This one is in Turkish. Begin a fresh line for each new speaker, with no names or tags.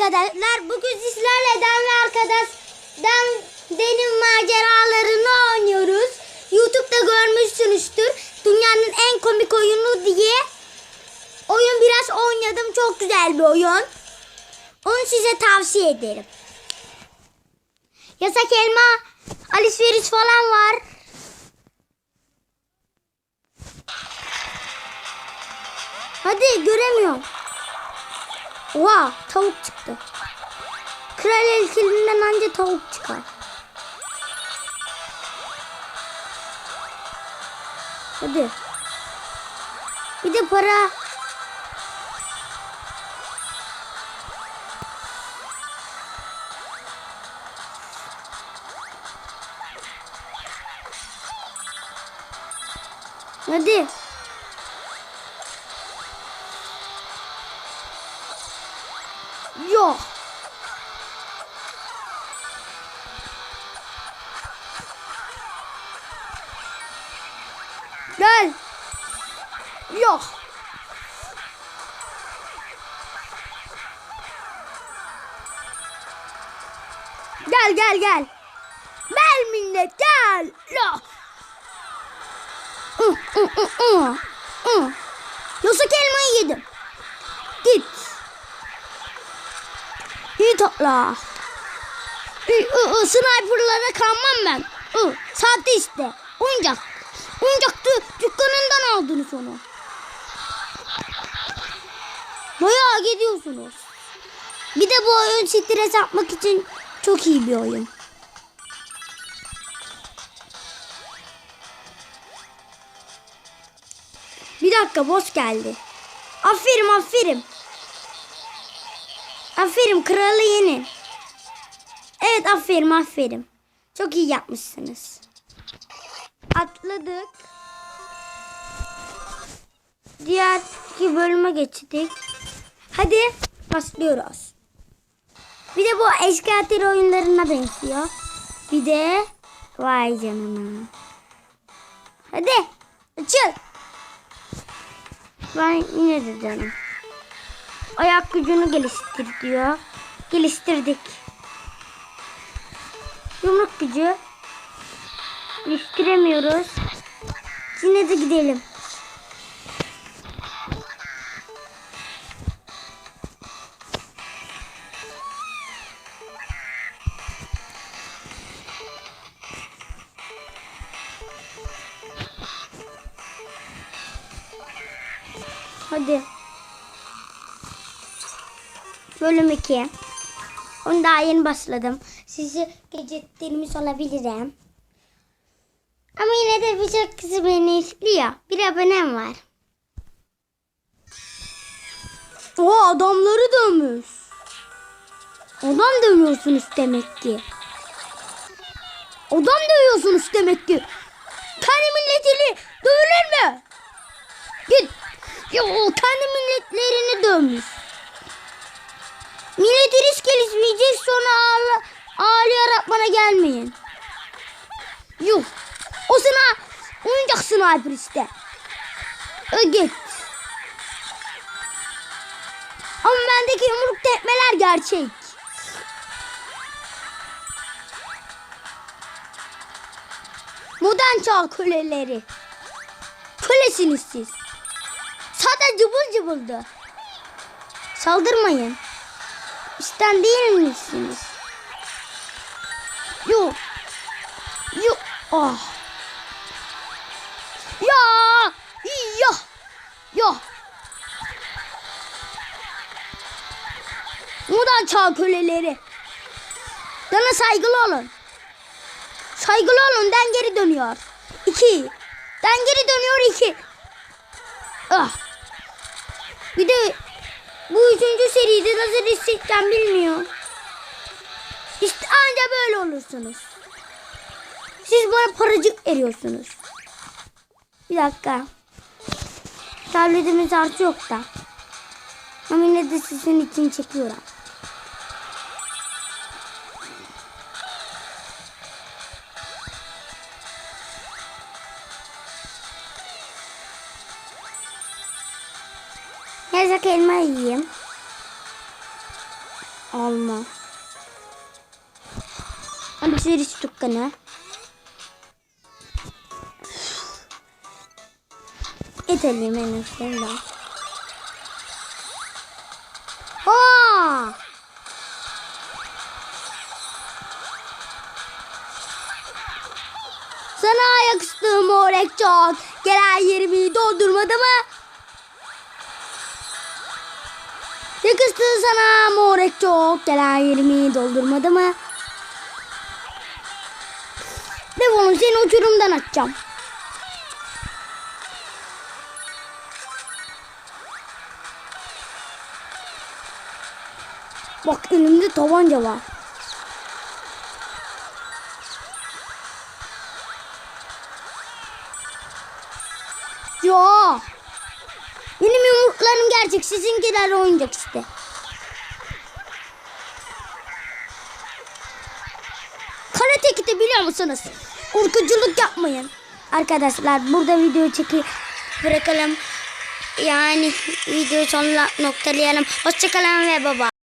arkadaşlar. Bugün sizlerle Dan ve arkadaş Dan Den'in maceralarını oynuyoruz. YouTube'da görmüşsünüzdür. Dünyanın en komik oyunu diye. Oyun biraz oynadım. Çok güzel bir oyun. Onu size tavsiye ederim. Yasak elma alışveriş falan var. Hadi göremiyorum. Oha tavuk çıktı. Kral elkilinden anca tavuk çıkar. Hadi. Bir de para. Hadi. Yok. Gel. Yok. Gel gel gel. Gel millet gel. Yok. Yasak elmayı yedim. Git. İyi topla. I, sniperlara kanmam ben. Ü, sahte işte. Oyuncak. Oyuncak dü- dükkanından aldınız onu. Bayağı gidiyorsunuz. Bir de bu oyun stres atmak için çok iyi bir oyun. Bir dakika boss geldi. Aferin aferin. Aferin kralı yenin. Evet aferin aferin. Çok iyi yapmışsınız. Atladık. Diğer iki bölüme geçtik. Hadi başlıyoruz. Bir de bu Atari oyunlarına benziyor. Bir de vay canına. Hadi açıl. Ben yine de canım. Ayak gücünü geliştir diyor. Geliştirdik. Yumruk gücü. Geliştiremiyoruz. Yine de gidelim. Hadi. Bölüm 2. Onu daha yeni başladım. Sizi geciktirmiş olabilirim. Ama yine de birçok kızı beni izliyor. Bir abonem var. O adamları dövmüş. Adam dövüyorsunuz demek ki. Adam dövüyorsunuz demek ki. Kendi milletini dövülür mü? Git. Ya o milletlerini dövmüş. Milletiniz gelişmeyecek sonra ağla, ağlayarak bana gelmeyin. Yuh. O sana oyuncak sniper işte. Ö git. Ama bendeki yumruk tekmeler gerçek. Modern çağ köleleri. Kölesiniz siz. Zaten cıbıl cıbıldı. Saldırmayın. İşten değil misiniz? Yok. Yok. Ah. Ya. Ya. Ya. Modern çağ köleleri. Bana saygılı olun. Saygılı olun. Den geri dönüyor. İki. Den geri dönüyor iki. Ah. Bir de bu üçüncü seride nasıl hissedeceğim bilmiyorum. İşte anca böyle olursunuz. Siz bana paracık veriyorsunuz. Bir dakika. Tabletimiz artı yok da. Ama de sizin için çekiyorum. Yasak elma yiyeyim. Alma. Alışveriş dükkanı. İtalya menüsünde. Aa! Sana yakıştığım orek çok. Gelen yerimi doldurmadı mı? Yakıştı sana morek çok. Gelen yerimi doldurmadı mı? Defolun seni uçurumdan atacağım. Bak elimde tabanca var. Ya. Benim yumruklarım gerçek. Sizinkiler oyuncak işte. Karate kiti biliyor musunuz? Urkuculuk yapmayın. Arkadaşlar burada video çeki bırakalım. Yani video sonuna noktalayalım. Hoşçakalın ve baba.